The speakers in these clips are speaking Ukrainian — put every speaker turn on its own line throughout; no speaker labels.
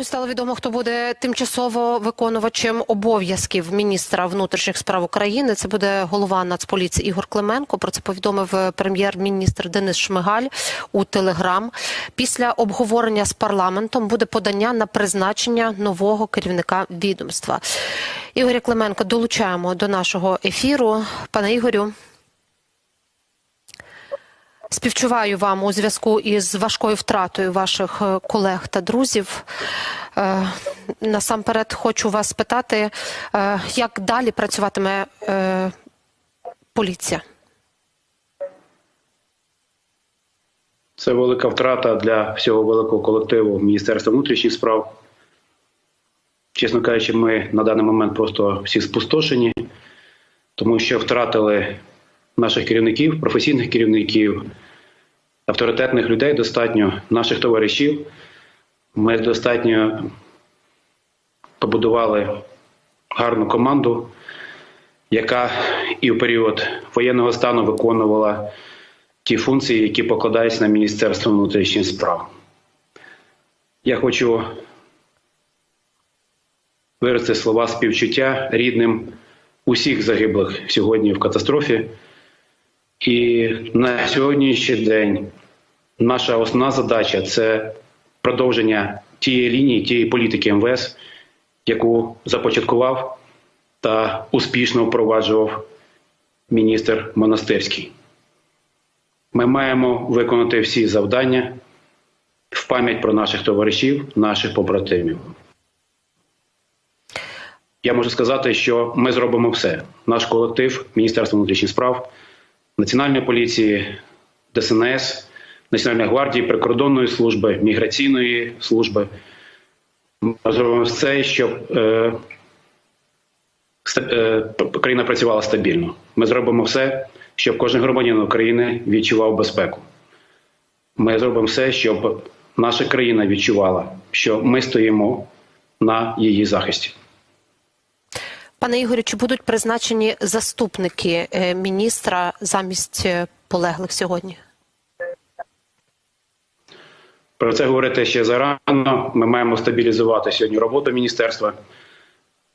Ну стало відомо, хто буде тимчасово виконувачем обов'язків міністра внутрішніх справ України. Це буде голова Нацполіції Ігор Клименко. Про це повідомив е, прем'єр-міністр Денис Шмигаль у Телеграм. Після обговорення з парламентом буде подання на призначення нового керівника відомства. Ігоря Клименко долучаємо до нашого ефіру. Пане Ігорю. Співчуваю вам у зв'язку із важкою втратою ваших е, колег та друзів. Е, Насамперед хочу вас спитати, е, як далі працюватиме е, поліція?
Це велика втрата для всього великого колективу Міністерства внутрішніх справ. Чесно кажучи, ми на даний момент просто всі спустошені, тому що втратили наших керівників, професійних керівників, авторитетних людей достатньо, наших товаришів. Ми достатньо побудували гарну команду, яка і в період воєнного стану виконувала ті функції, які покладаються на Міністерство внутрішніх справ. Я хочу виразити слова співчуття рідним усіх загиблих сьогодні в катастрофі. І на сьогоднішній день наша основна задача це продовження тієї лінії, тієї політики МВС, яку започаткував та успішно впроваджував міністр Монастирський. Ми маємо виконати всі завдання в пам'ять про наших товаришів, наших побратимів. Я можу сказати, що ми зробимо все. Наш колектив Міністерства внутрішніх справ, Національної поліції, ДСНС, Національної гвардії, прикордонної служби, міграційної служби. Ми зробимо все, щоб е, е, країна працювала стабільно. Ми зробимо все, щоб кожен громадянин України відчував безпеку. Ми зробимо все, щоб наша країна відчувала, що ми стоїмо на її захисті.
Пане Ігорю, чи будуть призначені заступники е, міністра замість е, полеглих сьогодні?
Про це говорити ще зарано. Ми маємо стабілізувати сьогодні роботу міністерства,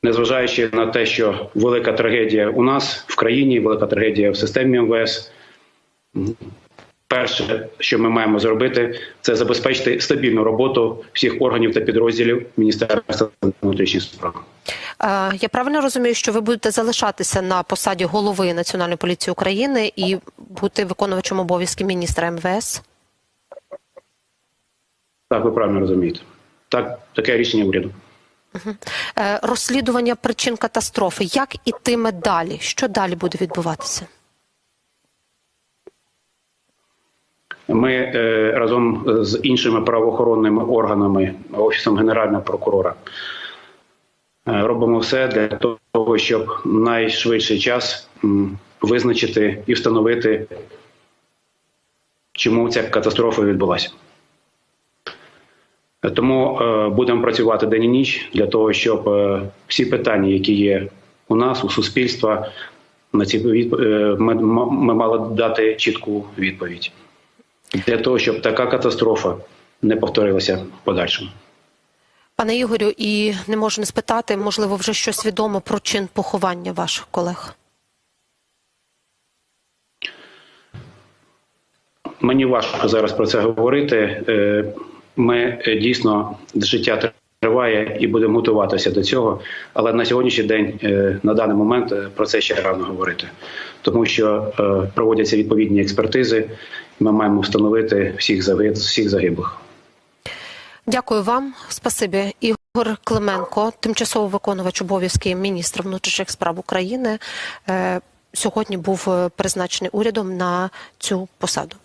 незважаючи на те, що велика трагедія у нас в країні, велика трагедія в системі МВС. Перше, що ми маємо зробити, це забезпечити стабільну роботу всіх органів та підрозділів Міністерства внутрішніх справ.
Я правильно розумію, що ви будете залишатися на посаді голови Національної поліції України і бути виконувачем обов'язків міністра МВС?
Так, ви правильно розумієте. Так, таке рішення уряду.
Е, Розслідування причин катастрофи. Як ітиме далі? Що далі буде відбуватися?
Ми е, разом з іншими правоохоронними органами, офісом генерального прокурора, е, робимо все для того, щоб в найшвидший час визначити і встановити, чому ця катастрофа відбулася. Тому е, будемо працювати день і ніч для того, щоб е, всі питання, які є у нас, у суспільства, на ці е, ми, ми мали дати чітку відповідь для того, щоб така катастрофа не повторилася в подальшому.
Пане Ігорю, і не можу не спитати, можливо, вже щось відомо про чин поховання ваших колег.
Мені важко зараз про це говорити. Ми е, дійсно життя триває і будемо готуватися до цього. Але на сьогоднішній день, е, на даний момент, е, про це ще рано говорити, тому що проводяться відповідні експертизи. Ми маємо встановити всіх загиб- всіх загиблих.
Дякую вам. Спасибі. Ігор Клименко, тимчасово виконувач обов'язків міністра внутрішніх справ України, сьогодні був призначений урядом на цю посаду.